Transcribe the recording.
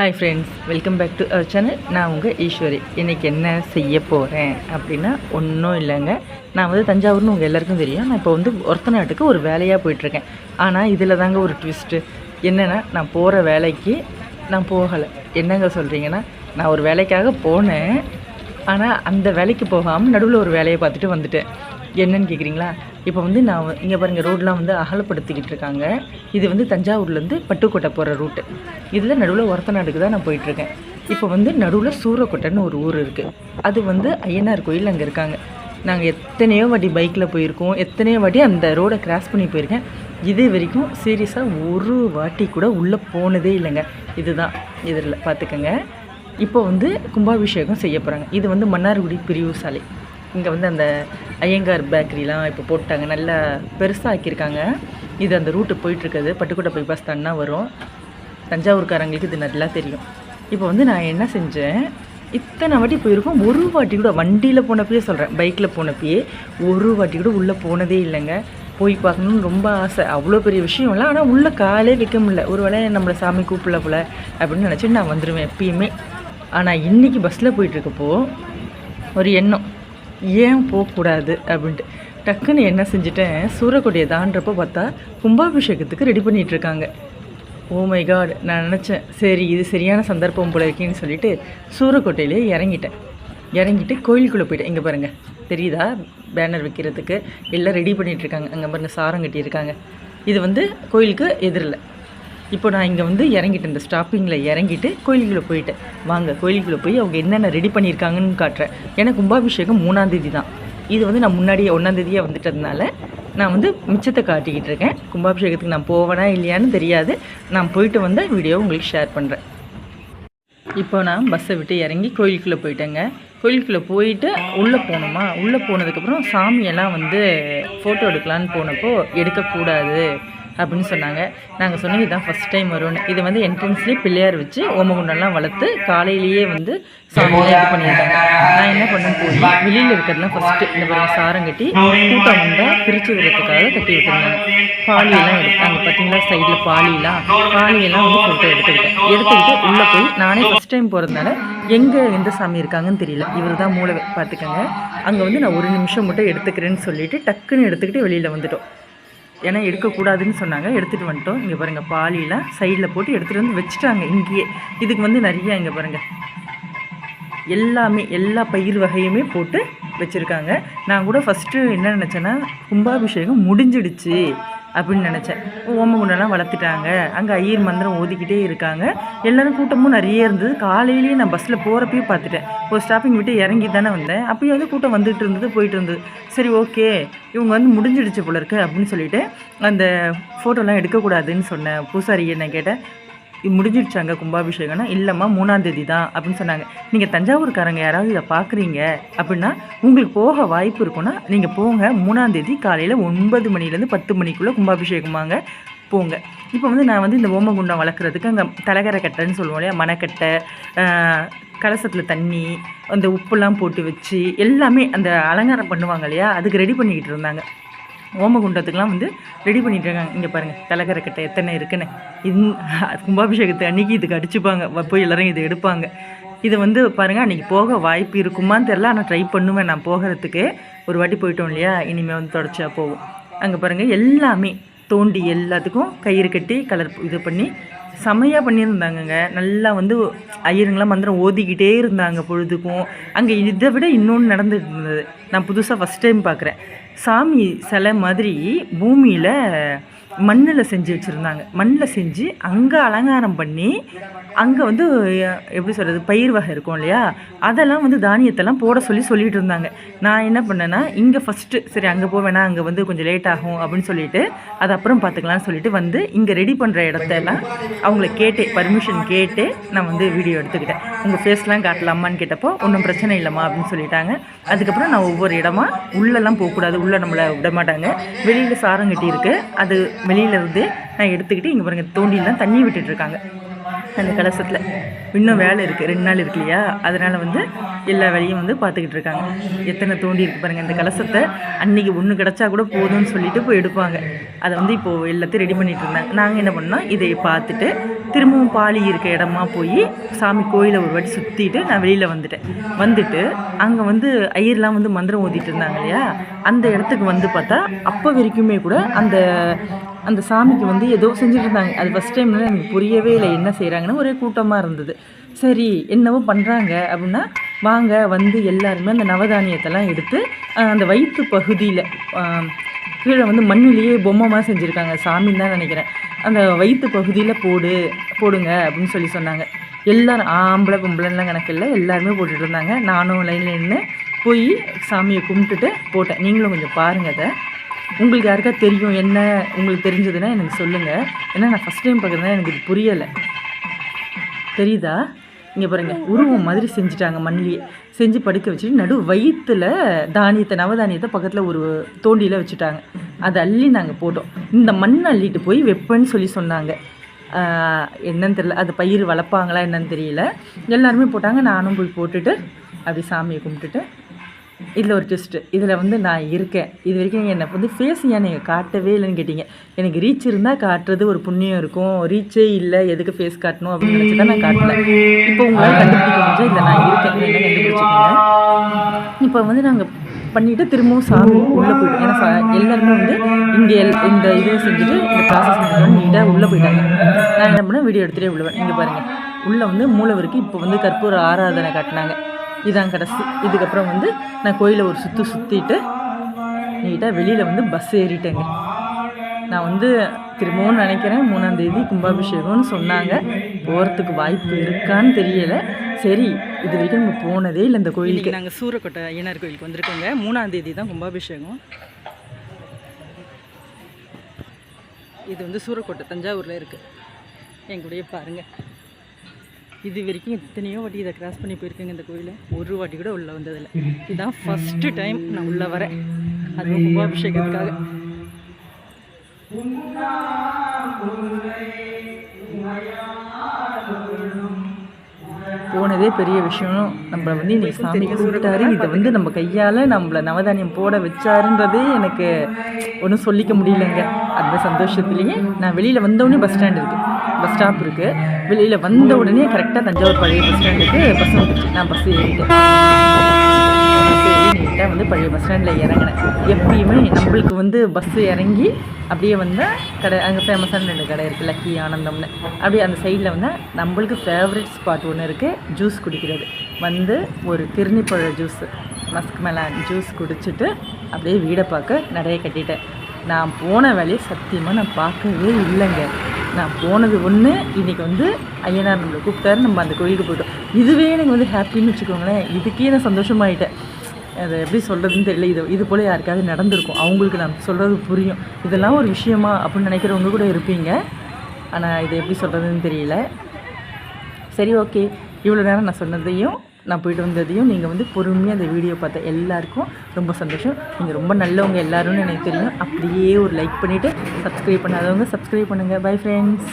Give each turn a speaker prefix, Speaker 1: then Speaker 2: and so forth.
Speaker 1: Hi friends welcome back to our channel நான் உங்கள் ஈஸ்வரி. இன்றைக்கி என்ன செய்ய போகிறேன் அப்படின்னா ஒன்றும் இல்லைங்க. நான் வந்து தஞ்சாவூர்னு உங்கள் எல்லாருக்கும் தெரியும். நான் இப்போ வந்து ஒருத்த நாட்டுக்கு ஒரு வேலையாக போயிட்டுருக்கேன். ஆனால் இதில் தாங்க ஒரு ட்விஸ்ட்டு என்னென்னா நான் போகிற வேலைக்கு நான் போகலை. என்னங்க சொல்கிறீங்கன்னா நான் ஒரு வேலைக்காக போனேன். ஆனால் அந்த வேலைக்கு போகாமல் நடுவில் ஒரு வேலையை பார்த்துட்டு வந்துட்டேன். என்னன்னு கேட்குறீங்களா இப்போ வந்து நான் இங்கே பாருங்கள் ரோடெலாம் வந்து அகலப்படுத்திக்கிட்டு இருக்காங்க. இது வந்து தஞ்சாவூர்லேருந்து பட்டுக்கோட்டை போகிற ரூட்டு. இதில் நடுவில் ஒரத்த நாடுக்கு தான் நான் போயிட்டுருக்கேன். இப்போ வந்து நடுவில் சூரக்கோட்டைன்னு ஒரு ஊர் இருக்குது அது வந்து ஐயனார் கோயில் அங்கே இருக்காங்க. நாங்கள் எத்தனையோ வாட்டி பைக்கில் போயிருக்கோம். எத்தனையோ வாட்டி அந்த ரோடை கிராஸ் பண்ணி போயிருக்கேன். இது வரைக்கும் சீரியஸாக ஒரு வாட்டி கூட உள்ளே போனதே இல்லைங்க. இதுதான். இதில் பார்த்துக்கங்க இப்போ வந்து கும்பாபிஷேகம் செய்ய போகிறாங்க இது வந்து மன்னார்குடி பிரிவு சாலை இங்கே வந்து அந்த ஐயங்கார் பேக்கரிலாம் இப்போ போட்டாங்க. நல்லா பெருசாக ஆக்கியிருக்காங்க இது அந்த ரூட்டு போயிட்டுருக்குது. பட்டுக்கோட்டை பைபாஸ் தானா வரும். தஞ்சாவூர்காரங்களுக்கு இது நல்லா தெரியும். இப்போ வந்து நான் என்ன செஞ்சேன்? இத்தனை வாட்டி போயிருக்கோம். ஒரு வாட்டி கூட வண்டியில் போனப்பயே சொல்கிறேன் பைக்கில் போனப்பயே ஒரு வாட்டி கூட உள்ளே போனதே இல்லைங்க. போய் பார்க்கணுன்னு ரொம்ப ஆசை. அவ்வளோ பெரிய விஷயம் இல்லை ஆனால் உள்ளே காலே வைக்க முடியல. ஒரு வேளை நம்மளை சாமி கூப்பிடல போல அப்படின்னு நினச்சிட்டு நான் வந்துடுவேன் எப்பயுமே. ஆனால் இன்றைக்கி பஸ்ஸில் போயிட்டுருக்கப்போ ஒரு எண்ணம். ஏன் போகக்கூடாது அப்படின்ட்டு. டக்குன்னு என்ன செஞ்சுட்டேன் சூரக்கொடியை தாண்டப்போ பார்த்தா கும்பாபிஷேகத்துக்கு ரெடி பண்ணிகிட்டு இருக்காங்க ஓ மை காட் நான் நினச்சேன் சரி இது சரியான சந்தர்ப்பம் போல இருக்கேன்னு சொல்லிட்டு சூரக்கோட்டையிலே இறங்கிட்டேன். இறங்கிட்டு கோயிலுக்குள்ளே போயிட்டேன். இங்கே பாருங்கள் தெரியுதா? பேனர் வைக்கிறதுக்கு எல்லாம் ரெடி பண்ணிகிட்டு இருக்காங்க அங்கே பாருங்கள் சாரம் கட்டியிருக்காங்க. இது வந்து கோயிலுக்கு எதிரில். இப்போ நான் இங்கே வந்து இறங்கிட்டேன். இந்த ஸ்டாப்பிங்கில் இறங்கிட்டு கோயிலுக்குள்ளே போயிட்டேன். வாங்க கோயிலுக்குள்ளே போய் அவங்க என்னென்ன ரெடி பண்ணியிருக்காங்கன்னு காட்டுறேன். ஏன்னா கும்பாபிஷேகம் மூணாந்தேதி தான். இது வந்து நான் முன்னாடியே ஒன்றாந்தேதியாக வந்துட்டதுனால நான் வந்து மிச்சத்தை காட்டிக்கிட்டு இருக்கேன். கும்பாபிஷேகத்துக்கு நான் போவேனா இல்லையான்னு தெரியாது. நான் போயிட்டு வந்த வீடியோ உங்களுக்கு ஷேர் பண்ணுறேன் இப்போ நான் பஸ்ஸை விட்டு இறங்கி கோயிலுக்குள்ளே போயிட்டேங்க. கோயிலுக்குள்ளே போயிட்டு உள்ளே போனோமா? உள்ளே போனதுக்கப்புறம் சாமியெல்லாம் வந்து ஃபோட்டோ எடுக்கலான்னு போனப்போ எடுக்கக்கூடாது. அப்படின்னு சொன்னாங்க. நாங்கள் சொன்னோம் இதுதான் ஃபஸ்ட் டைம் வரும்னு. இது வந்து என்ட்ரன்ஸ்லேயே பிள்ளையார் வச்சு ஓமகுண்டம்லாம் வளர்த்து காலையிலேயே வந்து சாமியெல்லாம் இது பண்ணியிருந்தாங்க நான் என்ன பண்ண போய் வெளியில் இருக்கிறதுலாம் ஃபஸ்ட்டு இந்த மாதிரி சாரம் கட்டி கூட்டம் வந்தால் பிரித்து விடுறதுக்காக கட்டி விட்டுருந்தாங்க. பாலியெல்லாம் எடுத்தாங்க. பார்த்தீங்களா சைடில் பாலியெல்லாம் பாலியெல்லாம் வந்து ஃபோட்டோ எடுத்துக்கிட்டேன். எடுத்துக்கிட்டு உள்ளே போய் நானே ஃபஸ்ட் டைம் போகிறதுனால எங்கே எந்த சாமி இருக்காங்கன்னு தெரியல. இவர் தான் மூளை பார்த்துக்கோங்க அங்கே வந்து நான் ஒரு நிமிஷம் மட்டும் எடுத்துக்கிறேன்னு சொல்லிட்டு டக்குன்னு எடுத்துக்கிட்டு வெளியில் வந்துட்டோம். ஏன்னா எடுக்கக்கூடாதுன்னு சொன்னாங்க. எடுத்துகிட்டு வந்துட்டோம். இங்கே பாருங்கள் பாலியில் சைடில் போட்டு எடுத்துகிட்டு வந்து வச்சுட்டாங்க. இங்கேயே. இதுக்கு வந்து நிறைய இங்கே பாருங்கள் எல்லாமே எல்லா பயிர் வகையுமே போட்டு வச்சுருக்காங்க. நான் கூட ஃபஸ்ட்டு என்ன நினச்சேன்னா கும்பாபிஷேகம் முடிஞ்சிடுச்சு. அப்படின்னு நினச்சேன். ஓமகுண்டெல்லாம் வளர்த்துட்டாங்க. அங்கே ஐயர் மந்திரம் ஓதிக்கிட்டே இருக்காங்க. எல்லோரும் கூட்டமும் நிறைய இருந்தது. காலையிலேயே நான் பஸ்ஸில் போகிறப்பையும் பார்த்துட்டேன். ஒரு ஸ்டாப்பிங் விட்டு இறங்கி தானே வந்தேன். அப்பயும் வந்து கூட்டம் வந்துட்டு இருந்தது போயிட்டு இருந்தது. சரி ஓகே இவங்க வந்து முடிஞ்சிடுச்சு போல இருக்கு அப்படின்னு சொல்லிட்டு அந்த ஃபோட்டோலாம் எடுக்கக்கூடாதுன்னு சொன்னேன் பூசாரி என்ன கேட்டேன். முடிஞ்சிருச்சாங்க முடிஞ்சிடுச்சாங்க கும்பாபிஷேகம்னா? இல்லைம்மா மூணாந்தேதி தான் அப்படின்னு சொன்னாங்க. நீங்கள் தஞ்சாவூர்காரங்க யாராவது இதை பார்க்குறீங்க அப்படின்னா உங்களுக்கு போக வாய்ப்பு இருக்குன்னா நீங்கள் போங்க. மூணாந்தேதி காலையில் ஒன்பது மணிலேருந்து பத்து மணிக்குள்ளே கும்பாபிஷேகமாங்க. போங்க. இப்போ வந்து நான் வந்து இந்த ஓமகுண்டம் வளர்க்குறதுக்கு அங்கே தலகரை கட்டைன்னு சொல்லுவோம் இல்லையா? மணக்கட்டை கலசத்தில் தண்ணி அந்த உப்புலாம் போட்டு வச்சு எல்லாமே அந்த அலங்காரம் பண்ணுவாங்க இல்லையா? அதுக்கு ரெடி பண்ணிக்கிட்டு இருந்தாங்க. ஓமகுண்டத்துக்கெலாம் வந்து ரெடி பண்ணிட்டு இருக்காங்க இங்கே பாருங்கள் தலைகரை கட்டை எத்தனை இருக்குன்னு. இந் கும்பாபிஷேகத்தை அன்றைக்கி இதுக்கு அடிச்சுப்பாங்க. போய் எல்லோரும் இதை எடுப்பாங்க. இதை வந்து பாருங்கள் அன்றைக்கி போக வாய்ப்பு இருக்குமான்னு தெரில ஆனால் ட்ரை பண்ணுவேன் நான் போகிறதுக்கு. ஒரு வாட்டி போயிட்டோம் இல்லையா? இனிமேல் வந்து தொடச்சா போவோம். அங்கே பாருங்கள் எல்லாமே தோண்டி எல்லாத்துக்கும் கயிறு கட்டி கலர் இது பண்ணி செமையாக பண்ணியிருந்தாங்கங்க. நல்லா வந்து ஐயருங்களாம் மந்திரம் ஓதிக்கிட்டே இருந்தாங்க பொழுதுக்கும். அங்கே இதை விட இன்னொன்று நடந்துட்டு இருந்தது. நான் புதுசாக ஃபஸ்ட் டைம் பார்க்குறேன் சாமி சிலை மாதிரி பூமியில் மண்ணில் செஞ்சு வச்சுருந்தாங்க. மண்ணில் செஞ்சு அங்கே அலங்காரம் பண்ணி அங்கே வந்து எப்படி சொல்கிறது பயிர் வகை இருக்கும் இல்லையா? அதெல்லாம் வந்து தானியத்தெல்லாம் போட சொல்லி சொல்லிகிட்டு இருந்தாங்க. நான் என்ன பண்ணேன்னா இங்கே ஃபஸ்ட்டு சரி அங்கே போவேனா அங்கே வந்து கொஞ்சம் லேட் ஆகும் அப்படின்னு சொல்லிட்டு அது அப்புறம் பார்த்துக்கலாம்னு சொல்லிட்டு வந்து இங்கே ரெடி பண்ணுற இடத்தெல்லாம் அவங்கள கேட்டே பர்மிஷன் கேட்டு நான் வந்து வீடியோ எடுத்துக்கிட்டேன். உங்கள் ஃபேஸ்லாம் காட்டலாமான்னு கேட்டப்போ ஒன்றும் பிரச்சனை இல்லைம்மா அப்படின்னு சொல்லிட்டாங்க. அதுக்கப்புறம் நான் ஒவ்வொரு இடமா உள்ளெல்லாம் போகக்கூடாது உள்ளே நம்மளை விட மாட்டாங்க வெளியில் சாரம் கட்டி இருக்குது அது வெளியிலேருந்து நான் எடுத்துக்கிட்டு இங்கே பாருங்கள் தோண்டிலாம் தண்ணி விட்டுட்டு இருக்காங்க. அந்த கலசத்தில். இன்னும் வேலை இருக்குது ரெண்டு நாள் இருக்கு இல்லையா? அதனால் வந்து எல்லா வேலையும் வந்து பார்த்துக்கிட்டு இருக்காங்க. எத்தனை தோண்டி இருக்கு பாருங்கள் இந்த கலசத்தை அன்றைக்கி ஒன்று கிடச்சா கூட போதும்னு சொல்லிட்டு போய் எடுப்பாங்க. அதை வந்து இப்போது எல்லாத்தையும் ரெடி பண்ணிகிட்டு இருந்தாங்க நாங்கள் என்ன பண்ணோம்? இதை பார்த்துட்டு திரும்பவும் பாலி இருக்க இடமா போய் சாமி கோயிலை ஒரு வாட்டி சுற்றிட்டு நான் வெளியில் வந்துட்டேன். வந்துட்டு அங்கே வந்து ஐயர்லாம் வந்து மந்திரம் ஓதிட்டு இருந்தாங்க இல்லையா? அந்த இடத்துக்கு வந்து பார்த்தா அப்போ வரைக்குமே கூட அந்த அந்த சாமிக்கு வந்து ஏதோ செஞ்சுட்டு இருந்தாங்க அது ஃபஸ்ட் டைம்ல எனக்கு புரியவே இல்லை என்ன செய்கிறாங்கன்னு ஒரே கூட்டமாக இருந்தது. சரி என்னவோ பண்ணுறாங்க அப்படின்னா வாங்க வந்து எல்லாருமே அந்த நவதானியத்தெல்லாம் எடுத்து அந்த வயிற்று பகுதியில் கீழே வந்து மண்ணிலேயே பொம்மைமாக செஞ்சுருக்காங்க. சாமின்னு தான் நினைக்கிறேன். அந்த வயிற்று பகுதியில் போடு போடுங்க அப்படின்னு சொல்லி சொன்னாங்க. எல்லோரும் ஆம்பளை பொம்பளைலாம் கணக்கு இல்லை. எல்லாருமே போட்டுட்டு இருந்தாங்க. நானும் லைனில் நின்று போய் சாமியை கும்பிட்டுட்டு போட்டேன். நீங்களும் கொஞ்சம் பாருங்கள் அதை. உங்களுக்கு யாருக்கா தெரியும் என்ன உங்களுக்கு தெரிஞ்சதுன்னா எனக்கு சொல்லுங்கள் ஏன்னா நான் ஃபஸ்ட் டைம் பார்க்குறதுனா எனக்கு இது புரியலை. தெரியுதா? இங்கே பாருங்கள் உருவம் மாதிரி செஞ்சுட்டாங்க மண்ணிலேயே. செஞ்சு படுக்க வச்சுட்டு நடு வயிற்றுல தானியத்தை நவதானியத்தை பக்கத்தில் ஒரு தோண்டியில் வச்சுட்டாங்க. அதை அள்ளி நாங்கள் போட்டோம். இந்த மண் அள்ளிட்டு போய் வெப்பன்னு சொல்லி சொன்னாங்க. என்னன்னு தெரியல. அது பயிர் வளர்ப்பாங்களா என்னன்னு தெரியல. எல்லாருமே போட்டாங்க. நானும் போய் போட்டுட்டு அப்படி சாமியை கும்பிட்டுட்டு இதில் ஒரு ட்விஸ்ட்டு இதில் வந்து நான் இருக்கேன். இது வரைக்கும் என்னை வந்து ஃபேஸ் ஏன் நீங்கள் காட்டவே இல்லைன்னு கேட்டிங்க. எனக்கு ரீச் இருந்தால் காட்டுறது ஒரு புண்ணியம் இருக்கும். ரீச்சே இல்லை. எதுக்கு ஃபேஸ் காட்டணும் அப்படின்னு நினச்சி தான் நான் காட்டல. இப்போ உங்களால் கண்டுபிடிக்க முடிஞ்சா இதில் நான் இருக்கேன். என்ன கண்டுபிடிச்சிக்கோங்க இப்போ வந்து நாங்கள் பண்ணிவிட்டு திரும்பவும் சாமி உள்ளே போயிட்டோம். ஏன்னா சா- எல்லாருமே வந்து இங்கே எல் இந்த இதை செஞ்சுட்டு இந்த ப்ராசஸ் பண்ணிட்டு நீட்டாக உள்ளே போயிட்டாங்க. நான் என்ன பண்ணேன்? வீடியோ எடுத்துகிட்டே விழுவேன் இங்கே பாருங்கள் உள்ளே வந்து மூலவருக்கு இப்போ வந்து கற்பூர ஆராதனை காட்டினாங்க. இதான் கடைசி. இதுக்கப்புறம் வந்து நான் கோயிலை ஒரு சுற்று சுற்றிட்டு நீட்டாக வெளியில் வந்து பஸ் ஏறிட்டேங்க. நான் வந்து திரும்பவும் நினைக்கிறேன் மூணாந்தேதி கும்பாபிஷேகம்னு சொன்னாங்க. போகிறதுக்கு வாய்ப்பு இருக்கான்னு தெரியலை. சரி இது வரைக்கும் நம்ம போனதே இல்லை இந்த கோயிலுக்கு. நாங்கள் சூரக்கோட்டை ஐயனார் கோயிலுக்கு வந்திருக்கோங்க. மூணாந்தேதி தான் கும்பாபிஷேகம். இது வந்து சூரக்கோட்டை தஞ்சாவூரில் இருக்குது என் கூடயே பாருங்கள் இது வரைக்கும் எத்தனையோ வாட்டி இதை கிராஸ் பண்ணி போயிருக்கேங்க இந்த கோயிலை. ஒரு வாட்டி கூட உள்ளே வந்ததில்லை. இதுதான் ஃபஸ்ட்டு டைம் நான் உள்ளே வரேன். அதுவும் கும்பாபிஷேகத்துக்காக. போனதே பெரிய விஷயம். நம்மளை வந்து இன்னைக்கு சாமி கூப்பிட்டாரு இதை வந்து நம்ம கையால் நம்மளை நவதானியம் போட வச்சாருன்றதே எனக்கு ஒன்றும் சொல்லிக்க முடியலங்க. அந்த சந்தோஷத்துலேயே நான் வெளியில் வந்தவுடனே பஸ் ஸ்டாண்ட் இருக்குது பஸ் ஸ்டாப் இருக்குது வெளியில் வந்த உடனே கரெக்டாக தஞ்சாவூர் பழைய பஸ் ஸ்டாண்டுக்கு பஸ் வந்துருச்சு நான் பஸ் ஏறிட்டேன். நீட்டாக வந்து பழைய பஸ் ஸ்டாண்டில் இறங்கினேன். எப்பயுமே நம்மளுக்கு வந்து பஸ்ஸு இறங்கி அப்படியே வந்தால் கடை அங்கே ஃபேமஸான ரெண்டு கடை இருக்குது லக்கி ஆனந்தம்னு. அப்படியே அந்த சைடில் வந்தால் நம்மளுக்கு ஃபேவரட் ஸ்பாட் ஒன்று இருக்குது ஜூஸ் குடிக்கிறது. வந்து ஒரு திருநிப்பழ ஜூஸு மஸ்க் மெலான் ஜூஸ் குடிச்சிட்டு அப்படியே வீடை பார்க்க நிறைய கட்டிட்டேன். நான் போன வேலையை சத்தியமாக நான் பார்க்கவே இல்லைங்க. நான் போனது ஒன்று இன்றைக்கி வந்து ஐயனார் நம்மளை கூப்பிட்டாரு நம்ம அந்த கோயிலுக்கு போயிட்டோம். இதுவே எனக்கு வந்து ஹாப்பின்னு வச்சுக்கோங்களேன். இதுக்கே நான் சந்தோஷமாயிட்டேன். அதை எப்படி சொல்கிறதுன்னு தெரியல. இது இது போல் யாருக்காவது நடந்திருக்கும். அவங்களுக்கு நான் சொல்கிறது புரியும். இதெல்லாம் ஒரு விஷயமா அப்படின்னு நினைக்கிறவங்க கூட இருப்பீங்க. ஆனால் இது எப்படி சொல்கிறதுன்னு தெரியல. சரி ஓகே. இவ்வளோ நேரம் நான் சொன்னதையும் நான் போயிட்டு வந்ததையும் நீங்கள் வந்து பொறுமையாக அந்த வீடியோ பார்த்த எல்லாருக்கும் ரொம்ப சந்தோஷம். நீங்கள் ரொம்ப நல்லவங்க எல்லாரும்னு எனக்கு தெரியும். அப்படியே ஒரு லைக் பண்ணிவிட்டு சப்ஸ்கிரைப் பண்ணாதவங்க சப்ஸ்கிரைப் பண்ணுங்கள் பை ஃப்ரெண்ட்ஸ்